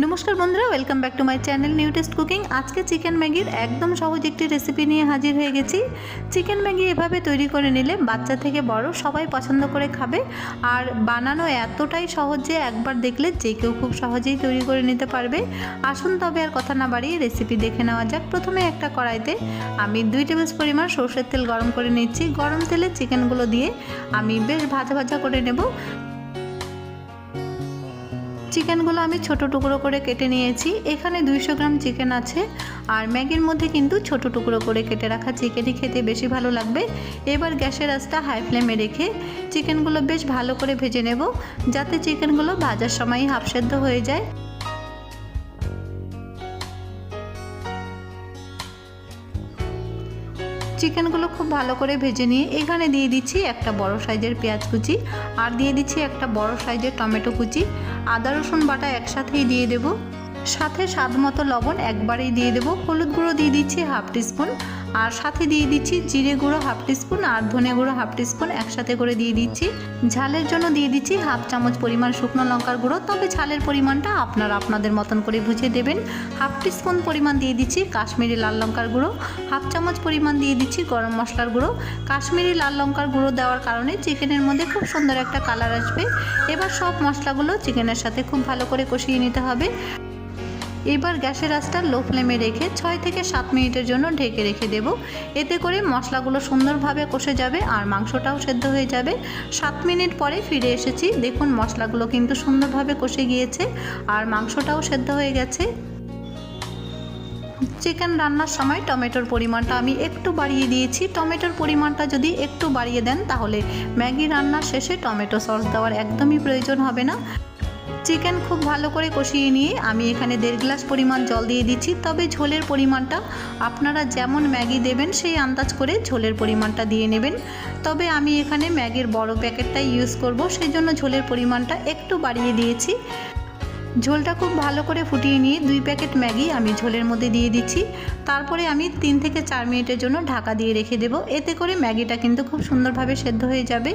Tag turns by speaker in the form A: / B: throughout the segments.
A: নমস্কার বন্ধুরা welcome back to my channel new taste cooking আজকে চিকেন ম্যাগির একদম সহজ একটি রেসিপি নিয়ে হাজির হয়ে গেছি। চিকেন ম্যাগি এভাবে তৈরি করে নিলে বাচ্চা থেকে বড় সবাই পছন্দ করে খাবে। আর বানানো এতটাই সহজ যে একবার দেখলে যে কেউ খুব সহজেই তৈরি করে নিতে পারবে। আসুন তবে আর কথা না বাড়িয়ে রেসিপি দেখে নেওয়া যাক। প্রথমে একটা কড়াইতে আমি দুই টেবিল পরিমাণ সর্ষের তেল গরম করে নিচ্ছি। গরম তেলে চিকেনগুলো দিয়ে আমি বেশ ভাজা ভাজা করে নেব। চিকেনগুলো আমি ছোট টুকরো করে কেটে নিয়েছি। এখানে দুইশো গ্রাম চিকেন আছে আর ম্যাগির মধ্যে কিন্তু ছোট টুকরো করে কেটে রাখা চিকেনই খেতে বেশি ভালো লাগবে। এবার গ্যাসের আঁচটা হাই ফ্লেমে রেখে চিকেনগুলো বেশ ভালো করে ভেজে নেব যাতে চিকেনগুলো ভাজার সময় হাফ সেদ্ধ হয়ে যায়। চিকেনগুলো খুব ভালো করে ভেজে নিয়ে এখানে দিয়ে দিচ্ছি একটা বড় সাইজের পেঁয়াজ কুচি আর দিয়ে দিচ্ছি একটা বড় সাইজের টমেটো কুচি। আদা, রসুন বাটা একসাথেই দিয়ে দেব। সাথে স্বাদ মতো লবণ একবারেই দিয়ে দেব। হলুদ গুঁড়ো দিয়ে দিচ্ছি হাফ টিস্পুন আর সাথে দিয়ে দিচ্ছি জিরে গুঁড়ো হাফ টিস্পুন আর ধনে গুঁড়ো হাফ টিস্পুন একসাথে করে দিয়ে দিচ্ছি। ঝালের জন্য দিয়ে দিচ্ছি হাফ চামচ পরিমাণ শুকনো লঙ্কার গুঁড়ো। তবে ঝালের পরিমাণটা আপনারা আপনাদের মতন করে বুঝে দেবেন। হাফ টিস্পুন পরিমাণ দিয়ে দিচ্ছি কাশ্মীরি লাল লঙ্কার গুঁড়ো। হাফ চামচ পরিমাণ দিয়ে দিচ্ছি গরম মশলার গুঁড়ো। কাশ্মীরি লাল লঙ্কার গুঁড়ো দেওয়ার কারণে চিকেনের মধ্যে খুব সুন্দর একটা কালার আসবে। এবার সব মশলাগুলো চিকেনের সাথে খুব ভালো করে কষিয়ে নিতে হবে। এবার গ্যাসের আঁচটা লো ফ্লেমে রেখে ছয় থেকে সাত মিনিটের জন্য ঢেকে রেখে দেব। এতে করে মশলাগুলো সুন্দরভাবে কষে যাবে আর মাংসটাও সেদ্ধ হয়ে যাবে। সাত মিনিট পরে ফিরে এসেছি। দেখুন, মশলাগুলো কিন্তু সুন্দরভাবে কষে গিয়েছে আর মাংসটাও সেদ্ধ হয়ে গেছে। চিকেন রান্নার সময় টমেটোর পরিমাণটা আমি একটু বাড়িয়ে দিয়েছি। টমেটোর পরিমাণটা যদি একটু বাড়িয়ে দেন, তাহলে ম্যাগি রান্নার শেষে টমেটো সস দেওয়ার একদমই প্রয়োজন হবে না। চিকেন খুব ভালো করে কষিয়ে নিয়ে আমি এখানে দেড় গ্লাস পরিমাণ জল দিয়ে দিচ্ছি। তবে ঝোলের পরিমাণটা আপনারা যেমন ম্যাগি দেবেন, সেই আন্দাজ করে ঝোলের পরিমাণটা দিয়ে নেবেন। তবে আমি এখানে ম্যাগির বড় প্যাকেটটাই ইউজ করব, সেই জন্য ঝোলের পরিমাণটা একটু বাড়িয়ে দিয়েছি। ঝোলটা খুব ভালো করে ফুটিয়ে নিয়ে দুই প্যাকেট ম্যাগি আমি ঝোলের মধ্যে দিয়ে দিচ্ছি। তারপরে আমি তিন থেকে চার মিনিটের জন্য ঢাকা দিয়ে রেখে দেবো। এতে করে ম্যাগিটা কিন্তু খুব সুন্দরভাবে সেদ্ধ হয়ে যাবে।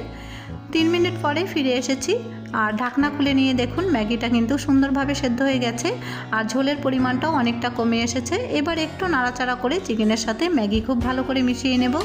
A: তিন মিনিট পরে ফিরে এসেছি। আর ঢাকনা খুলে নিয়ে দেখুন, ম্যাগিটা কিন্তু সুন্দরভাবে সেদ্ধ হয়ে গেছে আর ঝোলের পরিমাণটাও অনেকটা কমে এসেছে। এবার একটু নাড়াচাড়া করে চিকেনের সাথে ম্যাগি খুব ভালো করে মিশিয়ে নেব।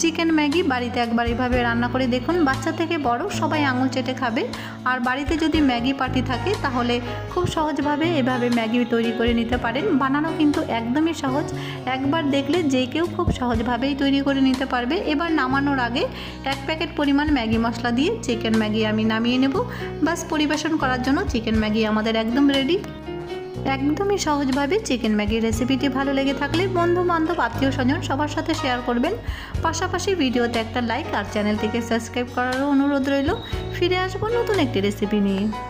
A: চিকেন ম্যাগি বাড়িতে একবার এভাবে রান্না করে দেখুন। বাচ্চা থেকে বড় সবাই আঙুল চেটে খাবে। আর বাড়িতে যদি ম্যাগি পার্টি থাকে, তাহলে খুব সহজভাবে এভাবে ম্যাগি তৈরি করে নিতে পারেন। বানানো কিন্তু একদমই সহজ। একবার দেখলে যে কেউ খুব সহজভাবেই তৈরি করে নিতে পারবে। এবার নামানোর আগে এক প্যাকেট পরিমাণ ম্যাগি মশলা দিয়ে চিকেন ম্যাগি আমি নামিয়ে নেব। বাস পরিবেশন করার জন্য চিকেন ম্যাগি আমাদের একদম রেডি। একদমই সহজভাবে চিকেন ম্যাগির রেসিপিটি ভালো লেগে থাকলে বন্ধু বান্ধব আত্মীয় স্বজন সবার সাথে শেয়ার করবেন। পাশাপাশি ভিডিওতে একটা লাইক আর চ্যানেলটিকে সাবস্ক্রাইব করারও অনুরোধ রইল। ফিরে আসব নতুন একটি রেসিপি নিয়ে।